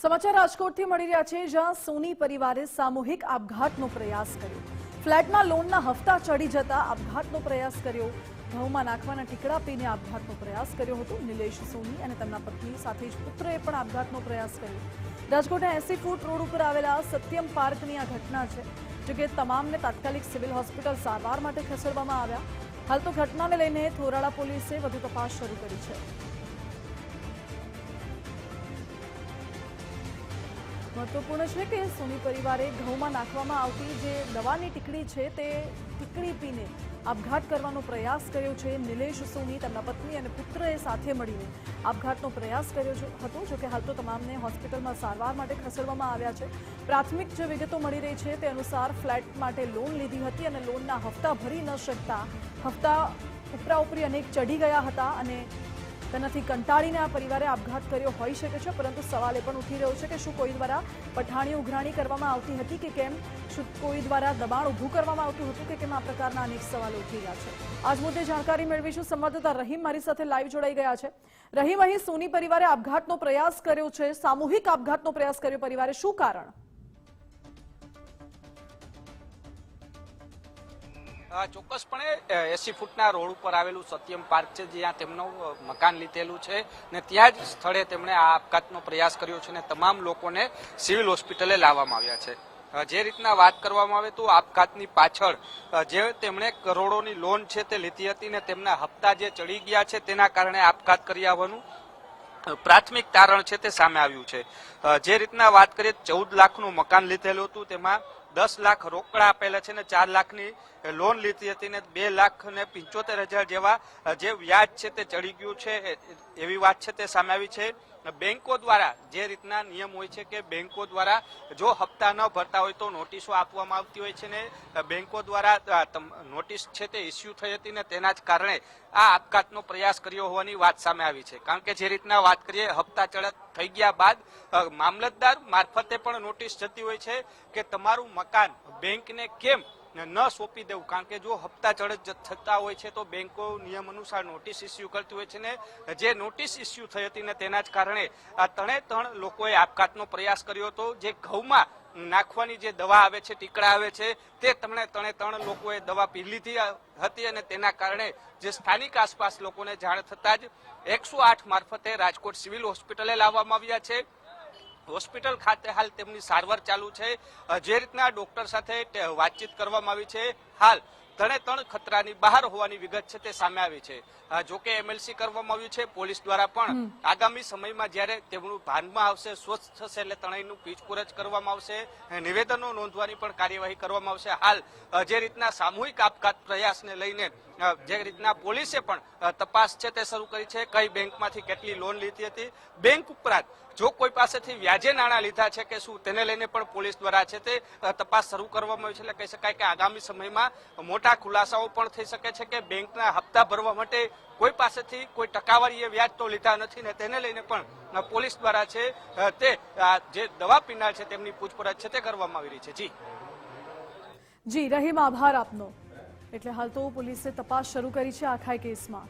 સમાચાર રાજકોટથી મળી રહ્યા છે, જ્યાં સોની પરિવારે સામૂહિક આપઘાતનો પ્રયાસ કર્યો. ફ્લેટમાં લોનના હપ્તા ચડી જતા આપઘાતનો પ્રયાસ કર્યો. ઘઉંમાં નાખવાના ટીકડા પીને આપઘાતનો પ્રયાસ કર્યો હતો. નિલેશ સોની અને તેમના પત્ની સાથે જ પુત્રએ પણ આપઘાતનો પ્રયાસ કર્યો. રાજકોટના એસી ફૂટ રોડ ઉપર આવેલા સત્યમ પાર્કની આ ઘટના છે, જો કે તમામને તાત્કાલિક સિવિલ હોસ્પિટલ સારવાર માટે ખસેડવામાં આવ્યા. હાલ તો ઘટનાને લઈને થોરાળા પોલીસે વધુ તપાસ શરૂ કરી છે. મહત્વપૂર્ણ છે કે સોની પરિવારે ઘઉંમાં નાખવામાં આવતી જે દવાની ટીકડી છે તે ટીકડી પીને આપઘાત કરવાનો પ્રયાસ કર્યો છે. નિલેશ સોની તેમના પત્ની અને પુત્રએ સાથે મળીને આપઘાતનો પ્રયાસ કર્યો હતો. જો કે હાલ તો તમામને હોસ્પિટલમાં સારવાર માટે ખસેડવામાં આવ્યા છે. પ્રાથમિક જે વિગતો મળી રહી છે તે અનુસાર ફ્લેટ માટે લોન લીધી હતી અને લોનના હપ્તા ભરી ન શકતા હપ્તા ઉપરા ઉપરી અનેક ચઢી ગયા હતા અને તેનાથી કંટાળીને આ પરિવારે આપઘાત કર્યો હોઈ શકે છે, પરંતુ સવાલ એ પણ ઉઠી રહ્યો છે કે શું કોઈ દ્વારા પઠાણી ઉઘરાણી કરવામાં આવતી હતી કે કેમ? શું કોઈ દ્વારા દબાણ ઊભું કરવામાં આવતું હતું કે કેમ? આ પ્રકારના અનેક સવાલો ઉઠી રહ્યા છે. આજ મુદ્દે જાણકારી મેળવીશું સંવાદદાતા રહીમ મારી સાથે લાઈવ જોડાઈ ગયા છે. રહીમ, અહીં સોની પરિવારે આપઘાતનો પ્રયાસ કર્યો છે, સામૂહિક આપઘાતનો પ્રયાસ કર્યો પરિવારે શું કારણ? ચોક્કસપણે એસી ફૂટના રોડ ઉપર આવેલું સત્યમ પાર્ક છે જ્યાં તેમનું મકાન લીધેલું છે ને ત્યાં જ સ્થળે તેમણે આ આપઘાતનો પ્રયાસ કર્યો છે ને તમામ લોકોને સિવિલ હોસ્પિટલે લાવવામાં આવ્યા છે. જે રીતના વાત કરવામાં આવે તો આપઘાતની પાછળ જે તેમણે કરોડોની લોન છે તે લીધી હતી ને તેમના હપ્તા જે ચડી ગયા છે તેના કારણે આપઘાત કરી આવવાનું પ્રાથમિક તારણ છે તે સામે આવ્યું છે. જે રીતના વાત કરીએ ચૌદ લાખનું મકાન લીધેલું હતું, તેમાં દસ લાખ રોકડા આપેલા છે ને ચાર લાખની લોન લીધી હતી ને બે લાખ ને પંચોતેર હજાર જેવા જે વ્યાજ છે તે ચડી ગયું છે એવી વાત છે તે સામે આવી છે. બેંકો દ્વારા જે રીતના નિયમ હોય છે કે બેંકો દ્વારા જો હપ્તા ન ભરતા હોય તો નોટિસો આપવામાં આવતી હોય છે ને બેંકો દ્વારા નોટિસ છે તે ઇસ્યુ થઈ હતી ને તેના જ કારણે આ આપઘાતનો પ્રયાસ કર્યો હોવાની વાત સામે આવી છે. કારણ કે જે રીતના વાત કરીએ, હપ્તા ચડત થઈ ગયા બાદ મામલતદાર મારફતે પણ નોટિસ જતી હોય છે કે તમારું મકાન બેંકને કેમ ન સોંપી દેવું, કારણ કે જો હપ્તા ચડત થતા હોય છે, તો બેંકો નિયમ અનુસાર નોટિસ ઇસ્યુ કરતી હોય છે ને જે નોટિસ ઇસ્યુ થઈ હતી ને તેના જ કારણે આ ત્રણે ત્રણ લોકોએ આપઘાતનો પ્રયાસ કર્યો હતો. જે ઘઉંમાં નાખવાની જે દવા આવે છે ટીકડા આવે છે, તે તમને ત્રણે ત્રણ લોકોએ દવા પી લીધી હતી અને તેના કારણે જે સ્થાનિક આસપાસ લોકોને જાણ થતાં જ એકસો આઠ મારફતે રાજકોટ સિવિલ હોસ્પિટલે લાવવામાં આવ્યા છે. હોસ્પિટલ ખાતે હાલ તેમની સારવાર ચાલુ છે. જે રીતના ડોક્ટર સાથે વાતચીત કરવામાં આવી છે હાલ ત્રણે ત્રણ ખતરાની બહાર હોવાની વિગત છે તે સામે આવી છે. જોકે એમએલસી કરવામાં આવ્યું છે પોલીસ દ્વારા પણ આગામી સમયમાં જ્યારે તેમનું ભાનમાં આવશે સ્વચ્છ થશે એટલે ત્રણેયનું પીછપુરછ કરવામાં આવશે નિવેદનો નોંધવાની પણ કાર્યવાહી કરવામાં આવશે. હાલ જે રીતના સામૂહિક આપઘાત પ્રયાસને લઈને જે રીતના પોલીસે પણ તપાસ છે તે શરૂ કરી છે. કઈ બેંકમાંથી કેટલી લોન લીધી હતી. બેંક ઉપરાંત, જો કોઈ પાસેથી વ્યાજે નાણાં લીધા છે કે શું, તેને લઈને પણ પોલીસ દ્વારા છે તે તપાસ શરૂ કરવામાં આવી છે. એટલે કહી શકાય કે આગામી સમયમાં મોટા ખુલાસાઓ પણ થઈ શકે છે કે બેંકના હપ્તા ભરવા માટે કોઈ પાસેથી કોઈ ટકાવારીએ વ્યાજ તો લીધા નથી ને તેને લઈને પણ પોલીસ દ્વારા છે તે જે દવા પીનાર છે તેમની પૂછપરછ છે તે કરવામાં આવી રહી છે. જી. જી, રહીમ, આભાર આપનો. એટલે હાલ તો પોલીસે તપાસ શરૂ કરી છે આખા કેસમાં.